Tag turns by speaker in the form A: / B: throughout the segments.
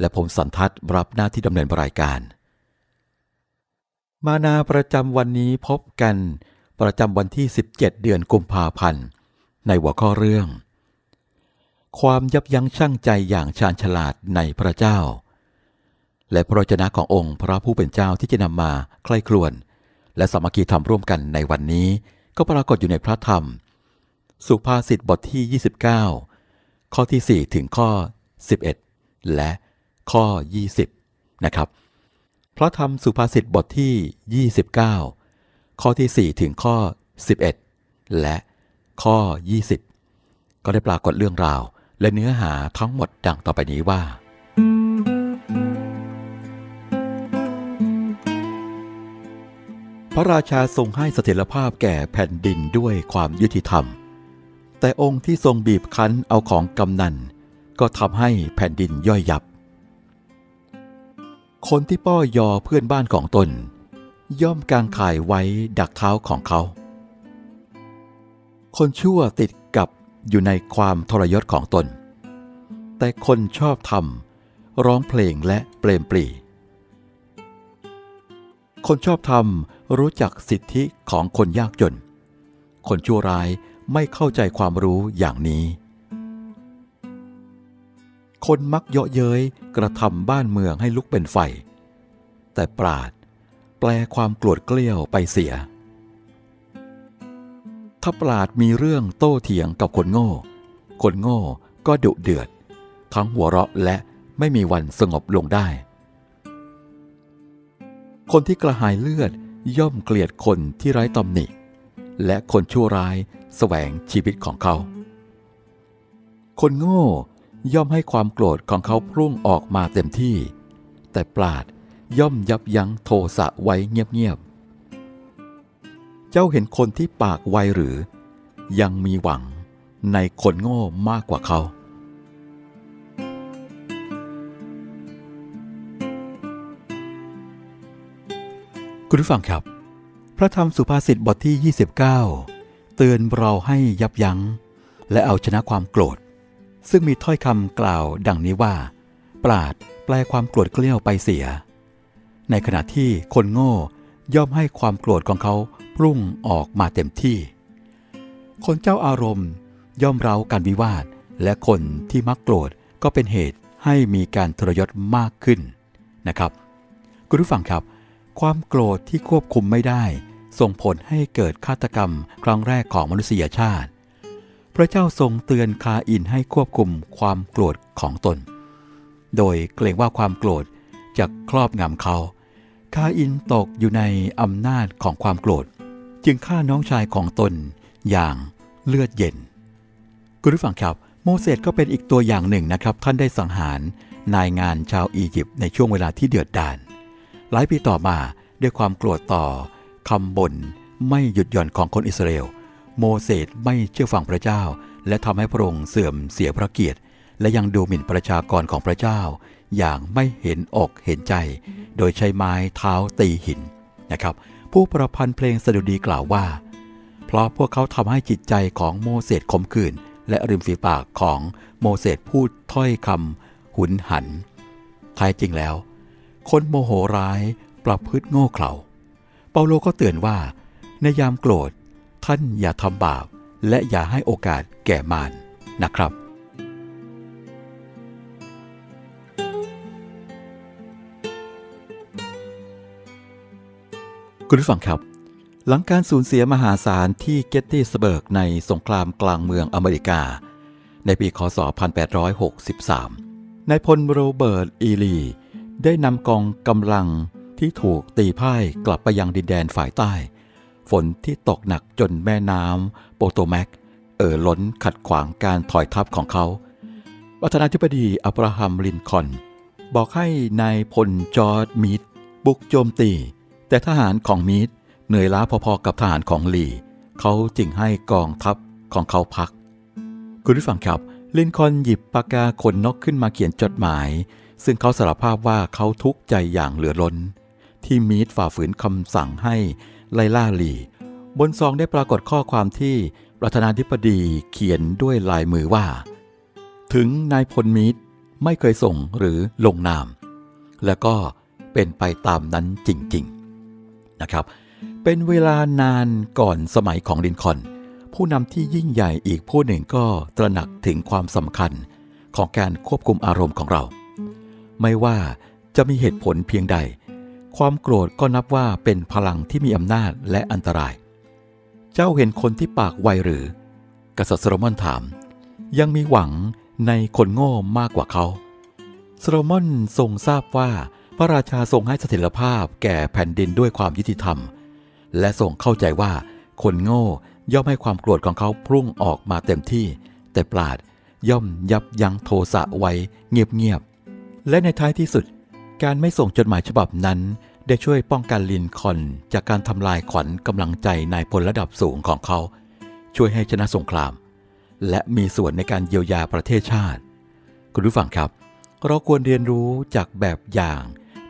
A: และผมสันทัศรับหน้าที่ดำเนินรายการ มานาประจำวันนี้พบกันประจำวันที่ 17 เดือนกุมภาพันธ์ในหัวข้อเรื่อง ความยับยั้งชั่งใจอย่างชาญฉลาดในพระเจ้า และพระวจนะขององค์พระผู้เป็นเจ้าที่จะนำมาใคร่ครวญและสามัคคีธรรมร่วมกันในวันนี้ ก็ปรากฏอยู่ในพระธรรม สุภาษิตบทที่ 29 ข้อที่ 4 ถึงข้อ 11 และ ข้อ 20 นะครับ พระธรรมสุภาษิตบทที่ 29 ข้อที่ 4 ถึงข้อ 11 และข้อ 20 ก็ได้ปรากฏเรื่องราว และเนื้อหาทั้งหมดดังต่อไปนี้ว่า พระราชาทรงให้เสถียรภาพแก่แผ่นดินด้วยความยุติธรรม แต่องค์ที่ทรงบีบคั้นเอาของกำนันก็ทำให้แผ่นดินย่อยยับ คนที่ป้อยอเพื่อนบ้านของตน ย่อมกางข่ายไว้ดักเท้าของเขา คนชั่วติดกับอยู่ในความทรยศของตน แต่คนชอบธรรมร้องเพลงและเปลมปลีคนชอบธรรมรู้จักสิทธิของคนยากจน คนชั่วร้ายไม่เข้าใจความรู้อย่างนี้ คนมักเยาะเย้ยกระทำบ้านเมืองให้ลุกเป็นไฟ แต่ปราดแปลความโกรธเกลี้ยวไปเสีย ถ้าปราดมีเรื่องโต้เถียงกับคนโง่ คนโง่ก็ดุเดือด ทั้งหัวเราะและไม่มีวันสงบลงได้ คนที่กระหายเลือดย่อมเกลียดคนที่ไร้ตำหนิ และคนชั่วร้ายแสวงชีวิตของเขา คนโง่ ย่อมให้ความโกรธของเขาพุ่งออกมาเต็มที่ แต่ปราดย่อมยับยั้งโทสะไว้เงียบๆ เจ้าเห็นคนที่ปากไวหรือ ยังมีหวังในคนโง่มากกว่าเขาคุณผู้ฟังครับ พระธรรมสุภาษิตบทที่ 29 เตือนเราให้ยับยัง้ง และเอาชนะความโกรธ ซึ่งมีถ้อยคำกล่าวดังนี้ว่า ปราดแปลความโกรธเกลี้ยวไปเสีย ในขณะที่คนโง่ย่อมให้ความโกรธของเขาพุ่งออกมาเต็มที่ คนเจ้าอารมณ์ย่อมเร้าการวิวาท และคนที่มักโกรธก็เป็นเหตุให้มีการทรยศมากขึ้นนะครับคุณผู้ฟังครับ ความโกรธที่ควบคุมไม่ได้ ส่งผลให้เกิดฆาตกรรมครั้งแรกของมนุษยชาติ พระเจ้าทรงเตือนคาอินให้ควบคุมความโกรธของตน โดยเกรงว่าความโกรธจะครอบงำเขา คาอินตกอยู่ในอำนาจของความโกรธ จึงฆ่าน้องชายของตนอย่างเลือดเย็น คุณผู้ฟังครับ โมเสสก็เป็นอีกตัวอย่างหนึ่งนะครับ ท่านได้สังหารนายงานชาวอียิปต์ในช่วงเวลาที่เดือดดาล หลายปีต่อมาด้วยความโกรธต่อคำบ่นไม่หยุดหย่อนของคนอิสราเอล โมเสสไม่เชื่อฟังพระเจ้า และทำให้พระองค์เสื่อมเสียพระเกียรติ และยังดูหมิ่นประชากรของพระเจ้า อย่างไม่เห็นอกเห็นใจ โดยใช้ไม้เท้าตีหินนะครับ ผู้ประพันธ์เพลงสดุดีกล่าวว่า เพราะพวกเขาทำให้จิตใจของโมเสสขมขื่นและริมฝีปากของโมเสสพูดถ้อยคำหุนหันแท้จริงแล้ว คนโมโหร้ายประพฤติโง่เขลาเปาโลก็เตือนว่าในยามโกรธ ท่านอย่าทำบาป และอย่าให้โอกาสแก่มารนะครับ คุณผู้ฟังครับ หลังการสูญเสียมหาศาลที่เกตตี้สเบิร์กในสงครามกลางเมืองอเมริกา ในปีคศ 1863 นายพลโรเบิร์ต อีลี ได้นำกองกำลังที่ถูกตีพ่ายกลับไปยังดินแดนฝ่ายใต้ ฝนที่ตกหนักจนแม่น้ำโปโตแมก เอ่อล้นขัดขวางการถอยทัพของเขาประธานาธิบดีอับราฮัมลินคอน บอกให้นายพลจอร์ดมีดบุกโจมตี แต่ทหารของมีดเหนื่อยล้าพอๆกับทหารของลีเขาจึงให้กองทัพของเขาพัก คุณผู้ฟังครับ ลินคอนหยิบปากกาขนนกขึ้นมาเขียนจดหมาย ซึ่งเขาสารภาพว่าเขาทุกข์ใจอย่างเหลือล้น ที่มีดฝ่าฝืนคำสั่งให้ ไลล่าลี บนซองได้ปรากฏข้อความที่ประธานาธิบดีเขียนด้วยลายมือว่า ถึงนายพลมีดไม่เคยส่งหรือลงนาม แล้วก็เป็นไปตามนั้นจริง ๆ นะครับ เป็นเวลานานก่อนสมัยของลินคอน ผู้นำที่ยิ่งใหญ่อีกผู้หนึ่งก็ตระหนักถึงความสำคัญของการควบคุมอารมณ์ของเรา ไม่ว่าจะมีเหตุผลเพียงใด ความโกรธก็นับว่าเป็นพลังที่มีอำนาจและอันตราย เจ้าเห็นคนที่ปากไวหรือ กษัตริย์โซโลมอนถาม ยังมีหวังในคนโง่มากกว่าเขาโซโลมอนทรงทราบว่าพระราชาทรงให้เสถียรภาพแก่แผ่นดินด้วยความยุติธรรม และทรงเข้าใจว่าคนโง่ย่อมให้ความโกรธของเขาพุ่งออกมาเต็มที่ แต่ปราดย่อมยับยั้งโทสะไว้เงียบๆและในท้ายที่สุด การไม่ส่งจดหมายฉบับนั้น ได้ช่วยป้องกันลินคอนจากการทำลายขวัญกำลังใจนายพลระดับสูงของเขา ช่วยให้ชนะสงคราม และมีส่วนในการเยียวยาประเทศชาติ คุณผู้ฟังครับ เราควรเรียนรู้จากแบบอย่าง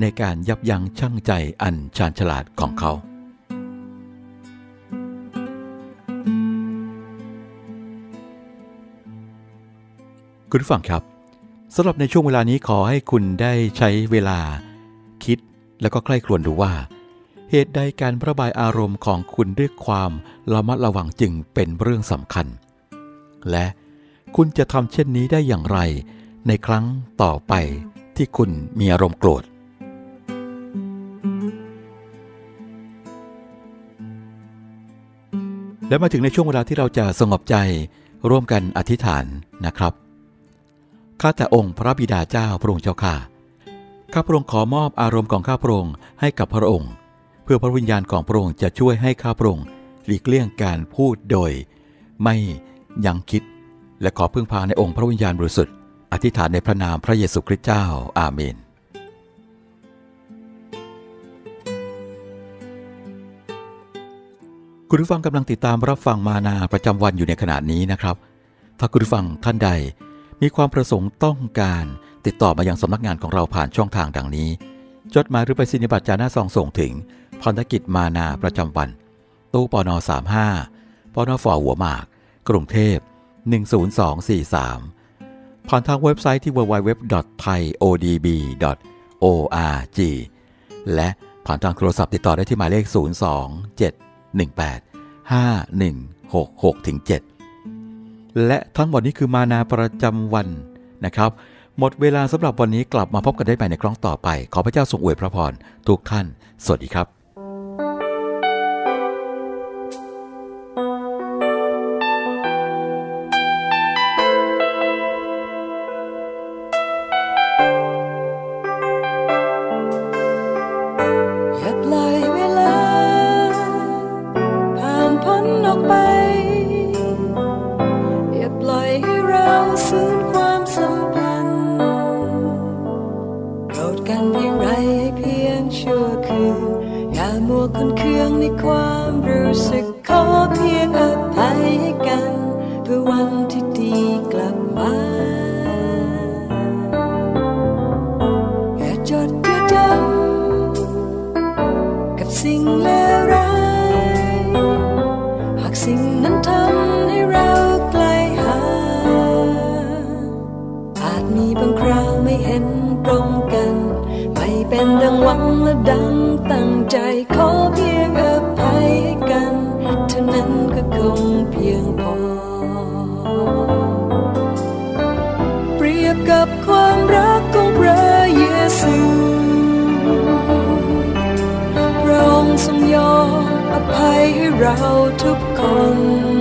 A: ในการยับยั้งชั่งใจอันชาญฉลาดของเขาคุณผู้ฟังครับ สำหรับในช่วงเวลานี้ขอให้คุณได้ใช้เวลา คิดแล้วก็ใคร่ครวญดูว่า เหตุใดการระบายอารมณ์ของคุณด้วยความระมัดระวังจึงเป็นเรื่องสำคัญ และคุณจะทำเช่นนี้ได้อย่างไร ในครั้งต่อไปที่คุณมีอารมณ์โกรธและมาถึงในช่วงเวลาที่เราจะสงบใจร่วมกันอธิษฐานนะครับ ข้าแต่องค์พระบิดาเจ้าพระองค์เจ้าข้าข้าพระองค์ขอมอบอารมณ์ของข้าพระองค์ให้กับพระองค์ เพื่อพระวิญญาณของพระองค์จะช่วยให้ข้าพระองค์หลีกเลี่ยงการพูดโดย ไม่ยังคิด และขอพึ่งพาในองค์พระวิญญาณบริสุทธิ์อธิษฐานในพระนามพระเยซูคริสต์เจ้าอาเมนคุณผู้ฟังกำลังติดตามรับฟังมานาประจำวันอยู่ในขณะนี้นะครับ ถ้าคุณผู้ฟังท่านใด มีความประสงค์ต้องการติดต่อมายังสำนักงานของเราผ่านช่องทางดังนี้ จดหมายหรือไปสินิบัตรจาหน้าซองส่งถึงพันธกิจมานาประจำวัน ตู้ปน35ปนฝหัวหมาก กรุงเทพ 10243 ผ่านทางเว็บไซต์ที่ www.thaiodb.org และผ่านทางโทรศัพท์ติดต่อได้ที่หมายเลข 02718 5166ถึง7 และทั้งหมดนี้คือมานาประจำวันนะครับ หมดเวลาสำหรับวันนี้กลับมาพบกันได้ใหม่ในครั้งต่อไป ขอพระเจ้าทรงอวยพระพรทุกท่าน สวัสดีครับ
B: สิ่งเลวร้ายหากสิ่งนั้นทำให้เราไกลห่างอาจมีบางคราวไม่เห็นตรงกัน ไม่เป็นดังหวังและดังตั้งใจขอเพียงอภัยให้กันเท่านั้นก็คงเพียงพอ เปรียบกับความรัก เราทุกคน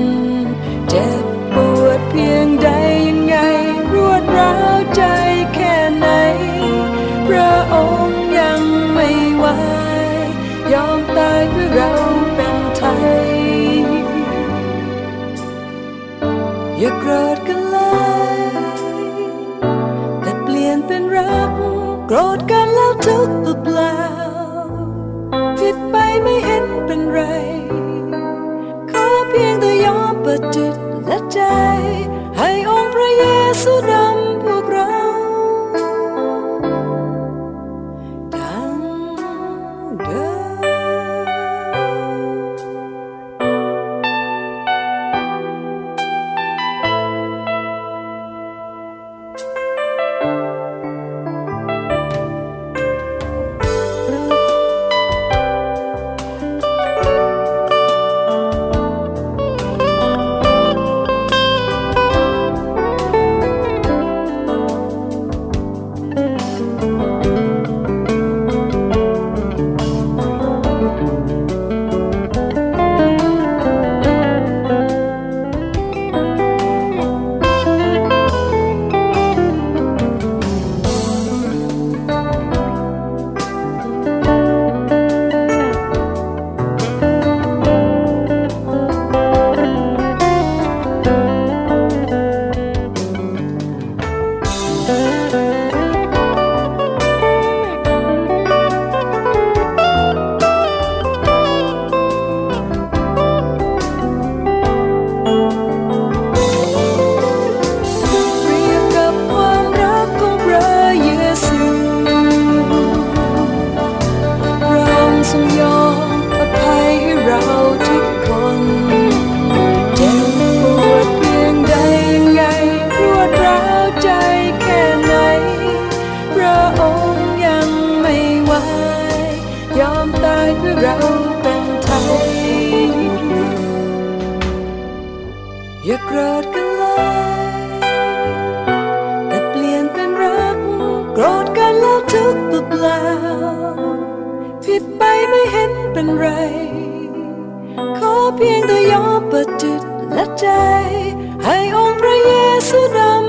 B: ายเเราเป็นไทย อย่าโกรธกันเลยแต่เปลี่ยนเป็นรัก โกรธกันแล้วทุกข์เปล่าผิดไปไม่เห็นเป็นไร ขอเพียงแต่ยอมเปิดจิตและใจ ให้องค์พระเยซูดำ